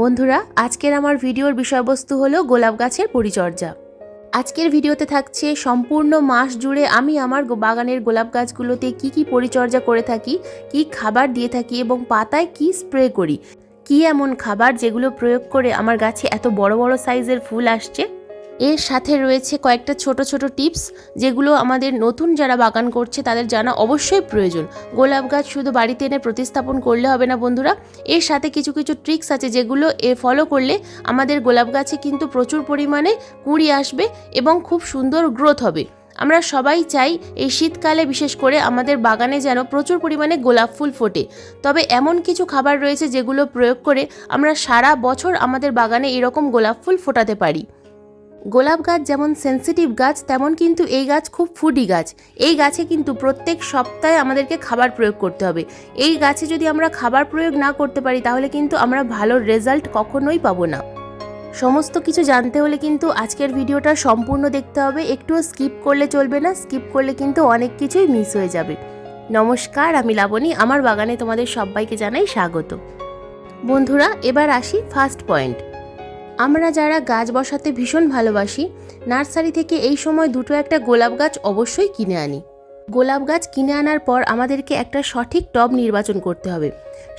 বন্ধুরা, আজকের আমার ভিডিওর বিষয়বস্তু হলো গোলাপ গাছের পরিচর্যা। আজকের ভিডিওতে থাকছে সম্পূর্ণ মাস জুড়ে আমি আমার বাগানের গোলাপ গাছগুলোতে কি কি পরিচর্যা করে থাকি, কি খাবার দিয়ে থাকি এবং পাতায় কি স্প্রে করি, কি এমন খাবার যেগুলো প্রয়োগ করে আমার গাছে এত বড় বড় সাইজের ফুল আসছে। এর সাথে রয়েছে কয়েকটা ছোট ছোট টিপস যেগুলো আমাদের নতুন যারা বাগান করছে তাদের জানা অবশ্যই প্রয়োজন। গোলাপ গাছ শুধু বাড়িতে এনে প্রতিস্থাপন করলে হবে না বন্ধুরা। এর সাথে কিছু কিছু ট্রিক্স আছে যেগুলো এ ফলো করলে আমাদের গোলাপ গাছে কিন্তু প্রচুর পরিমাণে কুঁড়ি আসবে এবং খুব সুন্দর গ্রোথ হবে। আমরা সবাই চাই এই শীতকালে বিশেষ করে আমাদের বাগানে যেন প্রচুর পরিমাণে গোলাপ ফুল ফোটে। তবে এমন কিছু খাবার রয়েছে যেগুলো প্রয়োগ করে আমরা সারা বছর আমাদের বাগানে এরকম গোলাপ ফুল ফোটাতে পারি। গোলাপ গাছ যেমন সেনসিটিভ গাছ, তেমন কিন্তু এই গাছ খুব ফুডি গাছ। এই গাছে কিন্তু প্রত্যেক সপ্তাহে আমাদেরকে খাবার প্রয়োগ করতে হবে। এই গাছে যদি আমরা খাবার প্রয়োগ না করতে পারি, তাহলে কিন্তু আমরা ভালো রেজাল্ট কখনোই পাবো না। সমস্ত কিছু জানতে হলে কিন্তু আজকের ভিডিওটা সম্পূর্ণ দেখতে হবে। একটুও স্কিপ করলে চলবে না স্কিপ করলে কিন্তু অনেক কিছুই মিস হয়ে যাবে। নমস্কার, আমি লাবণী। আমার বাগানে তোমাদের সবাইকে জানাই স্বাগত। বন্ধুরা, এবার আসি ফার্স্ট পয়েন্ট আমরা যারা গাছ বসাতে ভীষণ ভালোবাসি, নার্সারি থেকে এই সময় দুটো একটা গোলাপ গাছ অবশ্যই কিনে আনি। গোলাপ গাছ কিনে আনার পর আমাদেরকে একটা সঠিক টব নির্বাচন করতে হবে।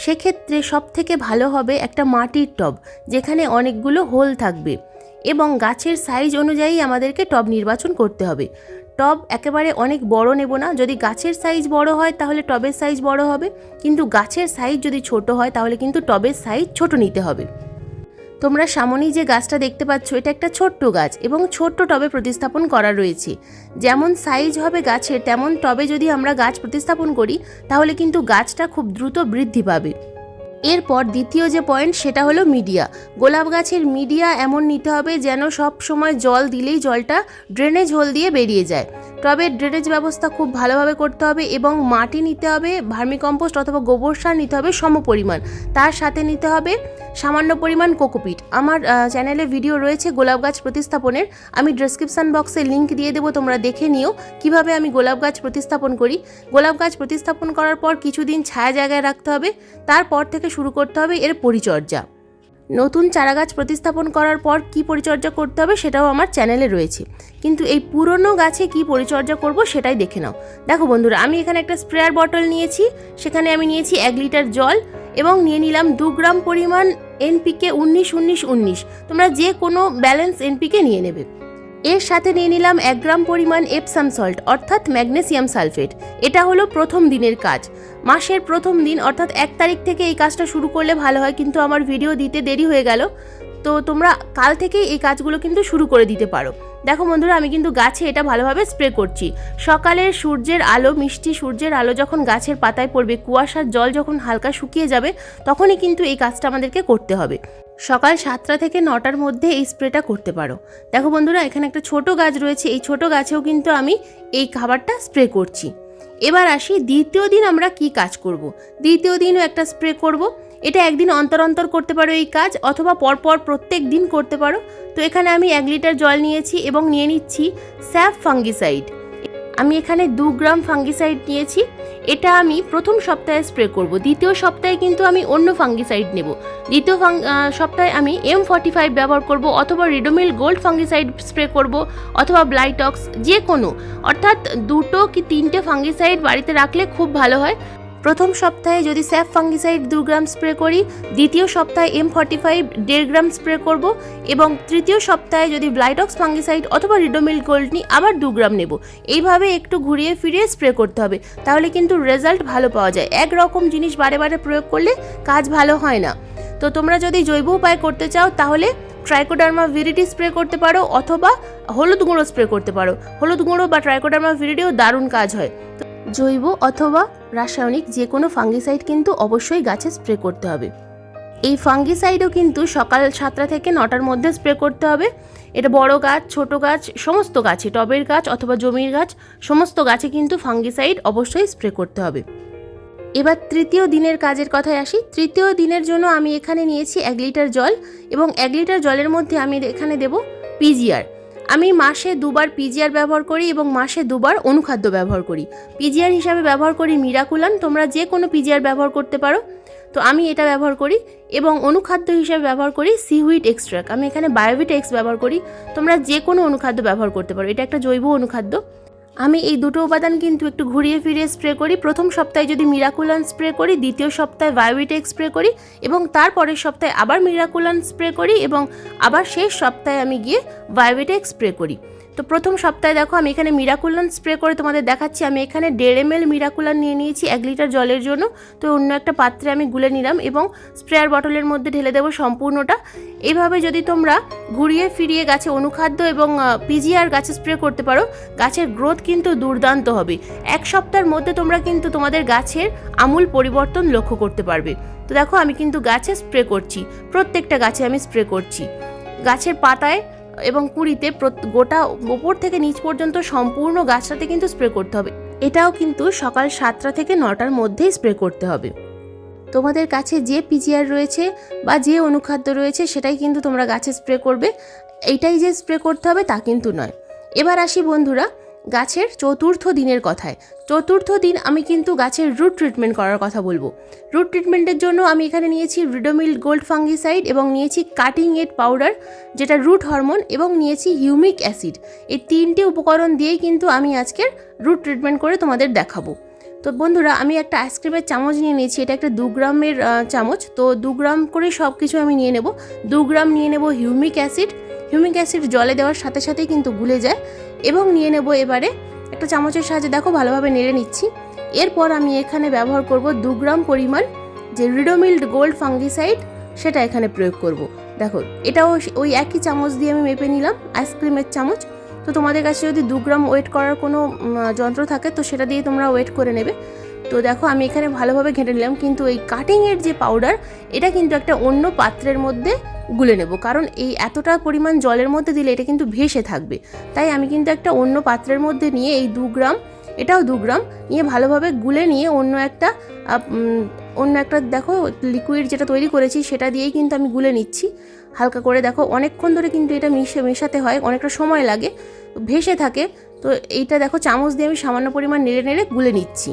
সেক্ষেত্রে সব থেকে ভালো হবে একটা মাটির টব, যেখানে অনেকগুলো হোল থাকবে এবং গাছের সাইজ অনুযায়ী আমাদেরকে টব নির্বাচন করতে হবে। টব একেবারে অনেক বড় নেব না, যদি গাছের সাইজ বড় হয় তাহলে টবের সাইজ বড় হবে, কিন্তু গাছের সাইজ যদি ছোট হয় তাহলে কিন্তু টবের সাইজ ছোট নিতে হবে। তোমরা সামনেই যে গাছটা দেখতে পাচ্ছ, এটা একটা ছোট্ট গাছ এবং ছোট্ট টবে প্রতিস্থাপন করা রয়েছে। যেমন সাইজ হবে গাছের, তেমন টবে যদি আমরা গাছ প্রতিস্থাপন করি, তাহলে কিন্তু গাছটা খুব দ্রুত বৃদ্ধি পাবে। এরপর দ্বিতীয় যে পয়েন্ট সেটা হলো মিডিয়া গোলাপ গাছের মিডিয়া এমন নিতে হবে যেন সব সময় জল দিলেই জলটা ড্রেনেজ হোল দিয়ে বেরিয়ে যায়। টবের ড্রেনেজ ব্যবস্থা খুব ভালোভাবে করতে হবে এবং মাটি নিতে হবে ভার্মিকম্পোস্ট অথবা গোবর সার নিতে হবে সম পরিমাণ তার সাথে নিতে হবে সামান্য পরিমাণ কোকোপিট। আমার চ্যানেলে ভিডিও রয়েছে গোলাপ গাছ প্রতিস্থাপনের। আমি ডেসক্রিপশন বক্সে লিংক দিয়ে দেবো, তোমরা দেখে নিও কীভাবে আমি গোলাপ গাছ প্রতিস্থাপন করি। গোলাপ গাছ প্রতিস্থাপন করার পর কিছুদিন ছায়া জায়গায় রাখতে হবে। তারপর থেকে শুরু করতে হবে এর পরিচর্যা। নতুন চারাগাছ প্রতিস্থাপন করার পর কি পরিচর্যা করতে হবে সেটাও আমার চ্যানেলে রয়েছে। কিন্তু এই পুরনো গাছে কি পরিচর্যা করব সেটাই দেখে নাও। দেখো বন্ধুরা, আমি এখানে একটা স্প্রেয়ার বটল নিয়েছি, সেখানে আমি নিয়েছি এক লিটার জল এবং নিয়ে নিলাম দু গ্রাম পরিমাণ এনপিকে উনিশ উনিশ উনিশ। তোমরা যে কোনো ব্যালেন্স এনপিকে নিয়ে নেবে। এর সাথে নিয়ে নিলাম এক গ্রাম পরিমাণ এপসাম সল্ট, অর্থাৎ ম্যাগনেসিয়াম সালফেট। এটা হলো প্রথম দিনের কাজ। মাসের প্রথম দিন, অর্থাৎ এক তারিখ থেকে এই কাজটা শুরু করলে ভালো হয়, কিন্তু আমার ভিডিও দিতে দেরি হয়ে গেল। তো তোমরা কাল থেকেই এই কাজগুলো কিন্তু শুরু করে দিতে পারো। দেখো বন্ধুরা, আমি কিন্তু গাছে এটা ভালোভাবে স্প্রে করছি। সকালের সূর্যের আলো, মিষ্টি সূর্যের আলো যখন গাছের পাতায় পড়বে, কুয়াশার জল যখন হালকা শুকিয়ে যাবে, তখনই কিন্তু এই কাজটা আমাদেরকে করতে হবে। সকাল সাতটা থেকে নটার মধ্যে এই স্প্রেটা করতে পারো। দেখো বন্ধুরা, এখানে একটা ছোট গাছ রয়েছে। এই ছোট গাছেও কিন্তু আমি এই খাবারটা স্প্রে করছি। এবার আসি, দ্বিতীয় দিন আমরা কি কাজ করব। দ্বিতীয় দিনও একটা স্প্রে করব। এটা একদিন অন্তর অন্তর করতে পারো এই কাজ, অথবা পরপর প্রত্যেক দিন করতে পারো। তো এখানে আমি এক লিটার জল নিয়েছি এবং নিয়ে নিচ্ছি স্যাফ ফাঙ্গিসাইড। আমি এখানে দু গ্রাম ফাঙ্গিসাইড নিয়েছি। এটা আমি প্রথম সপ্তাহে স্প্রে করব। দ্বিতীয় সপ্তাহে কিন্তু আমি অন্য ফাঙ্গিসাইড নেব। দ্বিতীয় সপ্তাহে আমি এম ফর্টি ফাইভ ব্যবহার করব অথবা রিডোমিল গোল্ড ফাঙ্গিসাইড স্প্রে করব অথবা ব্লাইটক্স যে কোনো। অর্থাৎ দুটো কি তিনটে ফাঙ্গিসাইড বাড়িতে রাখলে খুব ভালো হয়। প্রথম সপ্তাহে যদি স্যাফ ফাঙ্গিসাইড দু গ্রাম স্প্রে করি, দ্বিতীয় সপ্তাহে এম ফর্টি ফাইভ দেড় গ্রাম স্প্রে করব এবং তৃতীয় সপ্তাহে যদি ব্লাইটক্স ফাঙ্গিসাইড অথবা রিডোমিল গোল্ড নিই, আবার দু গ্রাম নেব। এইভাবে একটু ঘুরিয়ে ফিরিয়ে স্প্রে করতে হবে। তাহলে কিন্তু রেজাল্ট ভালো পাওয়া যায়। একরকম জিনিস বারে বারে প্রয়োগ করলে কাজ ভালো হয় না। তো তোমরা যদি জৈব উপায় করতে চাও, তাহলে ট্রাইকোডার্মা ভিরিডি স্প্রে করতে পারো অথবা হলুদ গুঁড়ো স্প্রে করতে পারো। হলুদ গুঁড়ো বা ট্রাইকোডার্মা ভিরিডিও দারুণ কাজ হয়। জৈব অথবা রাসায়নিক যে কোনো ফাঙ্গিসাইড কিন্তু অবশ্যই গাছে স্প্রে করতে হবে। এই ফাঙ্গিসাইডও কিন্তু সকাল সাতটা থেকে নটার মধ্যে স্প্রে করতে হবে। এটা বড় গাছ, ছোট গাছ, সমস্ত গাছে, টবের গাছ অথবা জমির গাছ, সমস্ত গাছে কিন্তু ফাঙ্গিসাইড অবশ্যই স্প্রে করতে হবে। এবার তৃতীয় দিনের কাজের কথায় আসি। তৃতীয় দিনের জন্য আমি এখানে নিয়েছি এক লিটার জল এবং এক লিটার জলের মধ্যে আমি এখানে দেব পিজিআর আমি মাসে দুবার পিজিআর ব্যবহার করি এবং মাসে দুবার অনুখাদ্য ব্যবহার করি। পিজিআর হিসাবে ব্যবহার করি মিরাকুলান তোমরা যে কোনো পিজিআর ব্যবহার করতে পারো। তো আমি এটা ব্যবহার করি এবং অনুখাদ্য হিসেবে ব্যবহার করি সিহুইট এক্সট্রাক্ট আমি এখানে বায়োভিট এক্স ব্যবহার করি। তোমরা যে কোনো অনুখাদ্য ব্যবহার করতে পারো। এটা একটা জৈব অনুখাদ্য। আমি এই দুটো উপাদান কিন্তু একটু ঘুরিয়ে ফিরিয়ে স্প্রে করি। প্রথম সপ্তাহে যদি মিরাকুলান স্প্রে করি, দ্বিতীয় সপ্তাহে বায়োবিটেক স্প্রে করি এবং তারপরের সপ্তাহে আবার মিরাকুলান স্প্রে করি এবং আবার শেষ সপ্তাহে আমি গিয়ে বায়োবিটেক স্প্রে করি। তো প্রথম সপ্তাহে দেখো আমি এখানে মিরাকুলান স্প্রে করে তোমাদের দেখাচ্ছি। আমি এখানে দেড় এম এল মিরাকুলান নিয়ে নিয়েছি, এক লিটার জলের জন্য। তো অন্য একটা পাত্রে আমি গুলে নিলাম এবং স্প্রেয়ার বটলের মধ্যে ঢেলে দেবো সম্পূর্ণটা। এভাবে যদি তোমরা ঘুরিয়ে ফিরিয়ে গাছে অনুখাদ্য এবং পিজিআর গাছে স্প্রে করতে পারো, গাছের গ্রোথ কিন্তু দুর্দান্ত হবে। এক সপ্তাহের মধ্যে তোমরা কিন্তু তোমাদের গাছের আমূল পরিবর্তন লক্ষ্য করতে পারবে। তো দেখো আমি কিন্তু গাছে স্প্রে করছি, প্রত্যেকটা গাছে আমি স্প্রে করছি। গাছের পাতায় এবং কুড়িতে গোটা ওপর থেকে নিচ পর্যন্ত সম্পূর্ণ গাছটাতে কিন্তু স্প্রে করতে হবে। এটাও কিন্তু সকাল সাতটা থেকে নটার মধ্যেই স্প্রে করতে হবে। তোমাদের কাছে যে পিজিআর রয়েছে বা যে অনুখাদ্য রয়েছে সেটাই কিন্তু তোমরা গাছে স্প্রে করবে। এইটাই যে স্প্রে করতে হবে তা কিন্তু নয়। এবার আসি বন্ধুরা গাছের চতুর্থ দিনের কথায়। চতুর্থ দিন আমি কিন্তু গাছের রুট ট্রিটমেন্ট করার কথা বলব। রুট ট্রিটমেন্টের জন্য আমি এখানে নিয়েছি রিডোমিল গোল্ড ফাঙ্গিসাইড এবং নিয়েছি কাটিং এড পাউডার যেটা রুট হরমোন এবং নিয়েছি হিউমিক অ্যাসিড এই তিনটে উপকরণ দিয়েই কিন্তু আমি আজকের রুট ট্রিটমেন্ট করে তোমাদের দেখাবো। তো বন্ধুরা, আমি একটা আইসক্রিমের চামচ নিয়ে নিয়েছি, এটা একটা দু গ্রামের চামচ। তো দু গ্রাম করে সব কিছু আমি নিয়ে নেব। দু গ্রাম নিয়ে নেব হিউমিক অ্যাসিড হিউমিক অ্যাসিড জলে দেওয়ার সাথে সাথেই কিন্তু গুলে যায় এবং নিয়ে নেব এবারে একটা চামচের সাহায্যে দেখো ভালোভাবে নেড়ে নিচ্ছি। এরপর আমি এখানে ব্যবহার করব দু গ্রাম পরিমাণ যে রিডোমিল্ড গোল্ড ফাঙ্গিসাইড সেটা এখানে প্রয়োগ করব। দেখো, এটাও ওই একই চামচ দিয়ে আমি মেপে নিলাম, আইসক্রিমের চামচ। তো তোমাদের কাছে যদি দু গ্রাম ওয়েট করার কোনো যন্ত্র থাকে তো সেটা দিয়ে তোমরা ওয়েট করে নেবে। তো দেখো, আমি এখানে ভালোভাবে ঘেঁটে নিলাম, কিন্তু এই কাটিংয়ের যে পাউডার এটা কিন্তু একটা অন্য পাত্রের মধ্যে গুলে নেব। কারণ এই এতটা পরিমাণ জলের মধ্যে দিলে এটা কিন্তু ভেসে থাকবে। তাই আমি কিন্তু একটা অন্য পাত্রের মধ্যে নিয়ে এই দু গ্রাম, এটাও দু গ্রাম, নিয়ে ভালোভাবে গুলে নিয়ে অন্য একটা অন্য একটা দেখো লিকুইড যেটা তৈরি করেছি, সেটা দিয়েই কিন্তু আমি গুলে নিচ্ছি। হালকা করে দেখো, অনেকক্ষণ ধরে কিন্তু এটা মিশে, মেশাতে হয়, অনেকটা সময় লাগে, ভেসে থাকে। তো এইটা দেখো, চামচ দিয়ে আমি সামান্য পরিমাণ নেড়ে নেড়ে গুলে নিচ্ছি।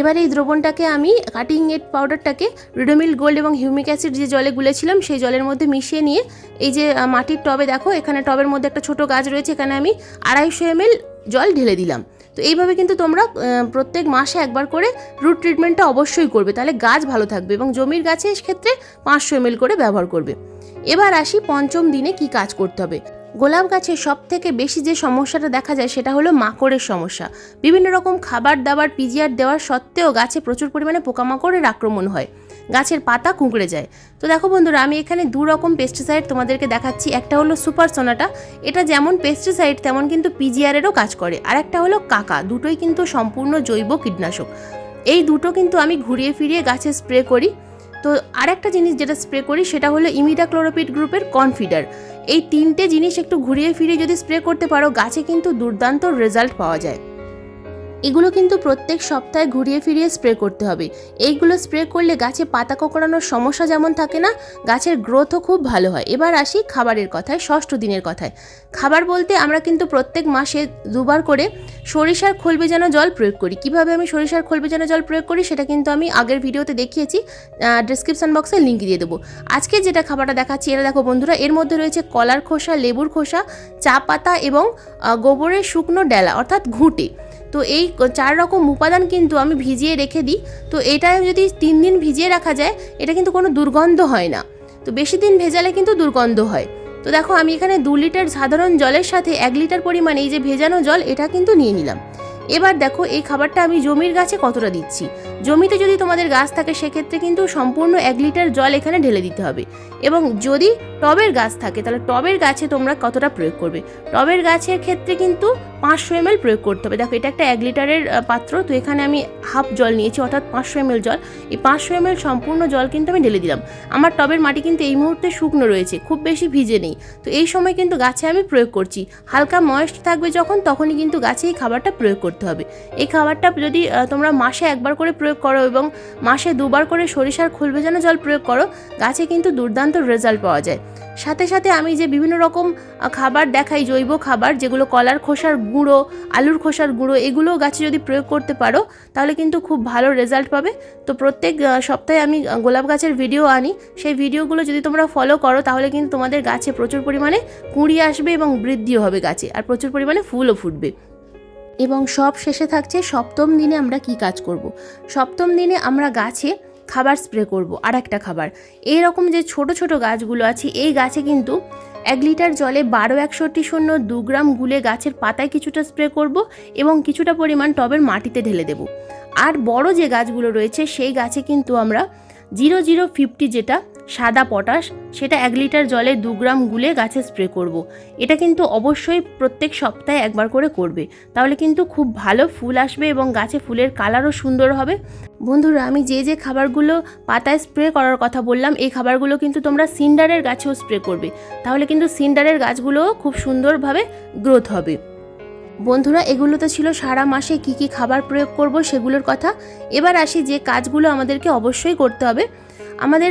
এবার এই দ্রবণটাকে আমি কাটিং এড পাউডারটাকে রিডোমিল গোল্ড এবং হিউমিক অ্যাসিড যে জলে গুলেছিলাম, সেই জলের মধ্যে মিশিয়ে নিয়ে এই যে মাটির টবে দেখো, এখানে টবের মধ্যে একটা ছোট গাছ রয়েছে, এখানে আমি আড়াইশো এমএল জল ঢেলে দিলাম। তো এইভাবে কিন্তু তোমরা প্রত্যেক মাসে একবার করে রুট ট্রিটমেন্টটা অবশ্যই করবে। তাহলে গাছ ভালো থাকবে এবং জমির গাছের ক্ষেত্রে পাঁচশো এমএল করে ব্যবহার করবে। এবার আসি পঞ্চম দিনে কি কাজ করতে হবে। গোলাপ গাছে সব থেকে বেশি যে সমস্যাটা দেখা যায় সেটা হলো মাকড়ের সমস্যা। বিভিন্ন রকম খাবার দাবার, পিজিআর দেওয়ার সত্ত্বেও গাছে প্রচুর পরিমাণে পোকামাকড়ের আক্রমণ হয়। গাছের পাতা কুঁকড়ে যায়। তো দেখো বন্ধুরা, আমি এখানে দু রকম পেস্টিসাইড তোমাদেরকে দেখাচ্ছি। একটা হলো সুপার সোনাটা এটা যেমন পেস্টিসাইড তেমন কিন্তু পিজিআরেরও কাজ করে। আর একটা হলো কাকা। দুটোই কিন্তু সম্পূর্ণ জৈব কীটনাশক। এই দুটো কিন্তু আমি ঘুরিয়ে ফিরিয়ে গাছে স্প্রে করি। তো আরেকটা জিনিস যেটা স্প্রে করি সেটা হলো ইমিডাক্লোরোপিড গ্রুপের কনফিডার এই তিনটে জিনিস একটু ঘুরিয়ে ফিরিয়ে যদি স্প্রে করতে পারো, গাছে কিন্তু দুর্দান্ত রেজাল্ট পাওয়া যায়। এগুলো কিন্তু প্রত্যেক সপ্তাহে ঘুরিয়ে ফিরিয়ে স্প্রে করতে হবে। এইগুলো স্প্রে করলে গাছে পাতা কোঁকড়ানোর সমস্যা যেমন থাকে না, গাছের গ্রোথও খুব ভালো হয়। এবার আসি খাবারের কথায়, ষষ্ঠ দিনের কথায়। খাবার বলতে আমরা কিন্তু প্রত্যেক মাসে দুবার করে সরিষার খোল ভেজানো জল প্রয়োগ করি। কীভাবে আমি সরিষার খোল ভেজানো জল প্রয়োগ করি সেটা কিন্তু আমি আগের ভিডিওতে দেখিয়েছি ডিসক্রিপশন বক্সে লিঙ্ক দিয়ে দেবো। আজকে যেটা খাবারটা দেখাচ্ছি, এটা দেখো বন্ধুরা, এর মধ্যে রয়েছে কলার খোসা, লেবুর খোসা, চা পাতা এবং গোবরের শুকনো ডেলা, অর্থাৎ ঘুঁটে। তো এই চার রকম উপাদান কিন্তু আমি ভিজিয়ে রেখে দিই। তো এটা যদি তিন দিন ভিজিয়ে রাখা যায়, এটা কিন্তু কোনো দুর্গন্ধ হয় না। তো বেশি দিন ভেজালে কিন্তু দুর্গন্ধ হয়। তো দেখো, আমি এখানে দু লিটার সাধারণ জলের সাথে এক লিটার পরিমাণ এই যে ভেজানো জল, এটা কিন্তু নিয়ে নিলাম। এবার দেখো, এই খাবারটা আমি জমির গাছে কতটা দিচ্ছি? জমিতে যদি তোমাদের গাছ থাকে, সেক্ষেত্রে কিন্তু সম্পূর্ণ এক লিটার জল এখানে ঢেলে দিতে হবে। এবং যদি টবের গাছ থাকে, তাহলে টবের গাছে তোমরা কতটা প্রয়োগ করবে? টবের গাছের ক্ষেত্রে কিন্তু পাঁচশো এমএল প্রয়োগ করতে হবে। দেখো, এটা একটা এক লিটারের পাত্র, তো এখানে আমি হাফ জল নিয়েছি, অর্থাৎ পাঁচশো এমএল জল। এই পাঁচশো এমএল সম্পূর্ণ জল কিন্তু আমি ঢেলে দিলাম। আমার টবের মাটি কিন্তু এই মুহূর্তে শুকনো রয়েছে, খুব বেশি ভিজে নেই। তো এই সময় কিন্তু গাছে আমি প্রয়োগ করছি। হালকা ময়েস্ট থাকবে যখন, তখনই কিন্তু গাছে এই খাবারটা প্রয়োগ করতে হবে। এই খাবারটা যদি তোমরা মাসে একবার করে প্রয়োগ করো এবং মাসে দুবার করে সরিষার খোল ভেজানো জল প্রয়োগ করো, গাছে কিন্তু দুর্দান্ত রেজাল্ট পাওয়া যায়। সাথে সাথে আমি যে বিভিন্ন রকম খাবার দেখাই, জৈব খাবার, যেগুলো কলার খোসার গুঁড়ো, আলুর খোসার গুঁড়ো, এগুলো গাছে যদি প্রয়োগ করতে পারো, তাহলে কিন্তু খুব ভালো রেজাল্ট পাবে। তো প্রত্যেক সপ্তাহে আমি গোলাপ গাছের ভিডিও আনি। সেই ভিডিওগুলো যদি তোমরা ফলো করো, তাহলে কিন্তু তোমাদের গাছে প্রচুর পরিমাণে কুঁড়ি আসবে এবং বৃদ্ধিও হবে গাছে, আর প্রচুর পরিমাণে ফুলও ফুটবে। এবং সব শেষে থাকছে সপ্তম দিনে আমরা কি কাজ করব। সপ্তম দিনে আমরা গাছে খাবার স্প্রে করব আর একটা খাবার। এই রকম যে ছোট ছোট গাছগুলো আছে, এই গাছে কিন্তু এক লিটার জলে বারো একষট্টি শূন্য দু গ্রাম গুলে গাছের পাতায় কিছুটা স্প্রে করব এবং কিছুটা পরিমাণ টবের মাটিতে ঢেলে দেব। আর বড় যে গাছগুলো রয়েছে, সেই গাছে কিন্তু আমরা জিরো জিরো ফিফটি যেটা সাদা পটাশ, সেটা এক লিটার জলে দু গ্রাম গুলে গাছে স্প্রে করব। এটা কিন্তু অবশ্যই প্রত্যেক সপ্তাহে একবার করে করবে। তাহলে কিন্তু খুব ভালো ফুল আসবে এবং গাছে ফুলের কালারও সুন্দর হবে। বন্ধুরা, আমি যে যে খাবারগুলো পাতায় স্প্রে করার কথা বললাম, এই খাবারগুলো কিন্তু তোমরা সিন্ডারের গাছেও স্প্রে করবে। তাহলে কিন্তু সিন্ডারের গাছগুলোও খুব সুন্দরভাবে গ্রোথ হবে। বন্ধুরা, এগুলো তো ছিল সারা মাসে কি কি খাবার প্রয়োগ করব সেগুলোর কথা। এবার আসি যে কাজগুলো আমাদেরকে অবশ্যই করতে হবে। আমাদের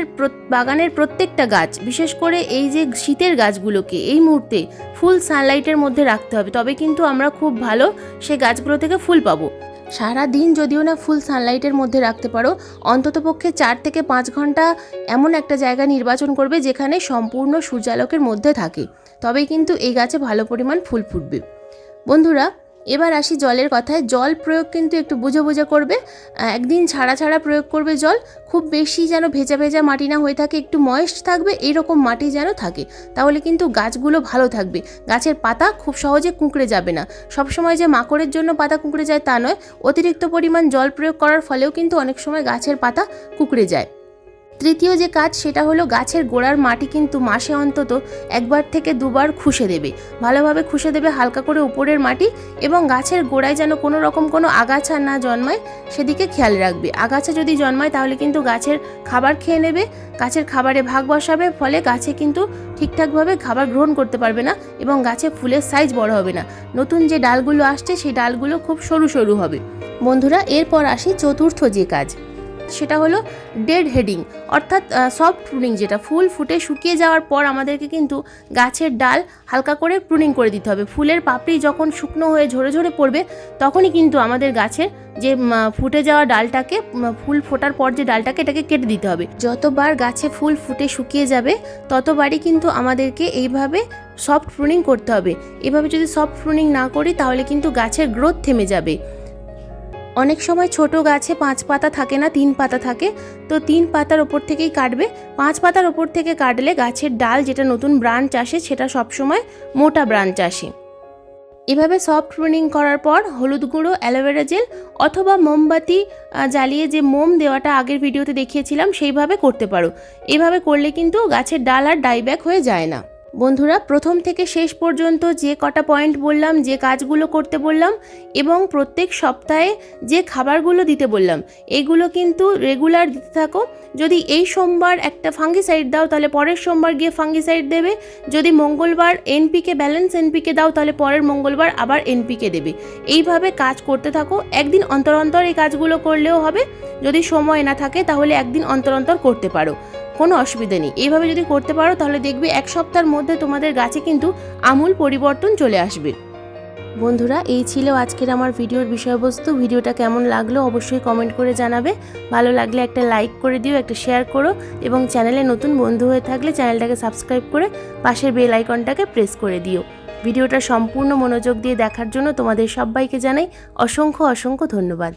বাগানের প্রত্যেকটা গাছ, বিশেষ করে এই যে শীতের গাছগুলোকে, এই মুহূর্তে ফুল সানলাইটের মধ্যে রাখতে হবে। তবে কিন্তু আমরা খুব ভালো সে গাছগুলো থেকে ফুল পাবো। সারা দিন যদিও না ফুল সানলাইটের মধ্যে রাখতে পারো অন্ততপক্ষে চার থেকে পাঁচ ঘণ্টা এমন একটা জায়গা নির্বাচন করবে যেখানে সম্পূর্ণ সূর্যালোকের মধ্যে থাকে। তবেই কিন্তু এই গাছে ভালো পরিমাণ ফুল ফুটবে। বন্ধুরা, এবার আসি জলের কথায়। জল প্রয়োগ কিন্তু একটু বুঝে বুঝে করবে একদিন ছাড়া ছাড়া প্রয়োগ করবে জল। খুব বেশি যেন ভেজা ভেজা মাটি না হয়ে থাকে, একটু ময়েস্ট থাকবে এইরকম মাটি যেন থাকে। তাহলে কিন্তু গাছগুলো ভালো থাকবে। গাছের পাতা খুব সহজে কুঁকড়ে যাবে না। সবসময় যে মাকড়ের জন্য পাতা কুঁকড়ে যায় তা নয়। অতিরিক্ত পরিমাণ জল প্রয়োগ করার ফলেও কিন্তু অনেক সময় গাছের পাতা কুঁকড়ে যায়। তৃতীয় যে কাজ সেটা হলো গাছের গোড়ার মাটি কিন্তু মাসে অন্তত একবার থেকে দুবার খুশে দেবে। ভালোভাবে খুশে দেবে হালকা করে উপরের মাটি এবং গাছের গোড়ায় যেন কোনো রকম কোনো আগাছা না জন্মায় সেদিকে খেয়াল রাখবে। আগাছা যদি জন্মায় তাহলে কিন্তু গাছের খাবার খেয়ে নেবে, গাছের খাবারে ভাগ বসাবে, ফলে গাছে কিন্তু ঠিকঠাকভাবে খাবার গ্রহণ করতে পারবে না এবং গাছে ফুলের সাইজ বড় হবে না। নতুন যে ডালগুলো আসছে সেই ডালগুলো খুব সরু সরু হবে। বন্ধুরা, এরপর আসি চতুর্থ যে কাজ। সেটা হলো ডেড হেডিং অর্থাৎ সফট প্রুনিং যেটা, ফুল ফুটে শুকিয়ে যাওয়ার পর আমাদেরকে কিন্তু গাছের ডাল হালকা করে প্রুনিং করে দিতে হবে। ফুলের পাপড়ি যখন শুকনো হয়ে ঝরে ঝরে পড়বে, তখনই কিন্তু আমাদের গাছের যে ফুটে যাওয়া ডালটাকে ফুল ফোটার পর যে ডালটাকে, এটাকে কেটে দিতে হবে। যতবার গাছে ফুল ফুটে শুকিয়ে যাবে, ততবারই কিন্তু আমাদেরকে এইভাবে সফট প্রুনিং করতে হবে। এভাবে যদি সফট প্রুনিং না করি, তাহলে কিন্তু গাছের গ্রোথ থেমে যাবে। অনেক সময় ছোট গাছে পাঁচ পাতা থাকে না, তিন পাতা থাকে, তো তিন পাতার ওপর থেকেই কাটবে। পাঁচ পাতার ওপর থেকে কাটলে গাছের ডাল, যেটা নতুন ব্রাঞ্চ আসে, সেটা সবসময় মোটা ব্রাঞ্চ আসে। এভাবে সফট প্রুনিং করার পর হলুদ গুঁড়ো, অ্যালোভেরা জেল অথবা মোমবাতি জ্বালিয়ে যে মোম দেওয়াটা আগের ভিডিওতে দেখিয়েছিলাম, সেইভাবে করতে পারো। এভাবে করলে কিন্তু গাছের ডাল আর ডাইব্যাক হয়ে যায় না। বন্ধুরা, প্রথম থেকে শেষ পর্যন্ত যে কটা পয়েন্ট বললাম, যে কাজগুলো করতে বললাম এবং প্রত্যেক সপ্তাহে যে খাবারগুলো দিতে বললাম, এগুলো কিন্তু রেগুলার দিতে থাকো। যদি এই সোমবার একটা ফাঙ্গিসাইড দাও, তাহলে পরের সোমবার গিয়ে ফাঙ্গিসাইড দেবে। যদি মঙ্গলবার এনপিকে ব্যালেন্স এনপিকে দাও, তাহলে পরের মঙ্গলবার আবার এনপিকে দেবে। এইভাবে কাজ করতে থাকো। একদিন অন্তর অন্তর এই কাজগুলো করলেও হবে। যদি সময় না থাকে, তাহলে একদিন অন্তর অন্তর করতে পারো। কোনো অসুবিধা নেই। এইভাবে যদি করতে পারো, তাহলে দেখবে এক সপ্তাহের মধ্যে তোমাদের গাছে কিন্তু আমূল পরিবর্তন চলে আসবে। বন্ধুরা, এই ছিল আজকের আমার ভিডিওর বিষয়বস্তু। ভিডিওটা কেমন লাগল অবশ্যই কমেন্ট করে জানাবে। ভালো লাগলে একটা লাইক করে দিও, একটা শেয়ার করো এবং চ্যানেলে নতুন বন্ধু হয়ে থাকলে চ্যানেলটাকে সাবস্ক্রাইব করে পাশের বেল আইকনটাকে প্রেস করে দিও। ভিডিওটা সম্পূর্ণ মনোযোগ দিয়ে দেখার জন্য তোমাদের সবাইকে জানাই অসংখ্য অসংখ্য ধন্যবাদ।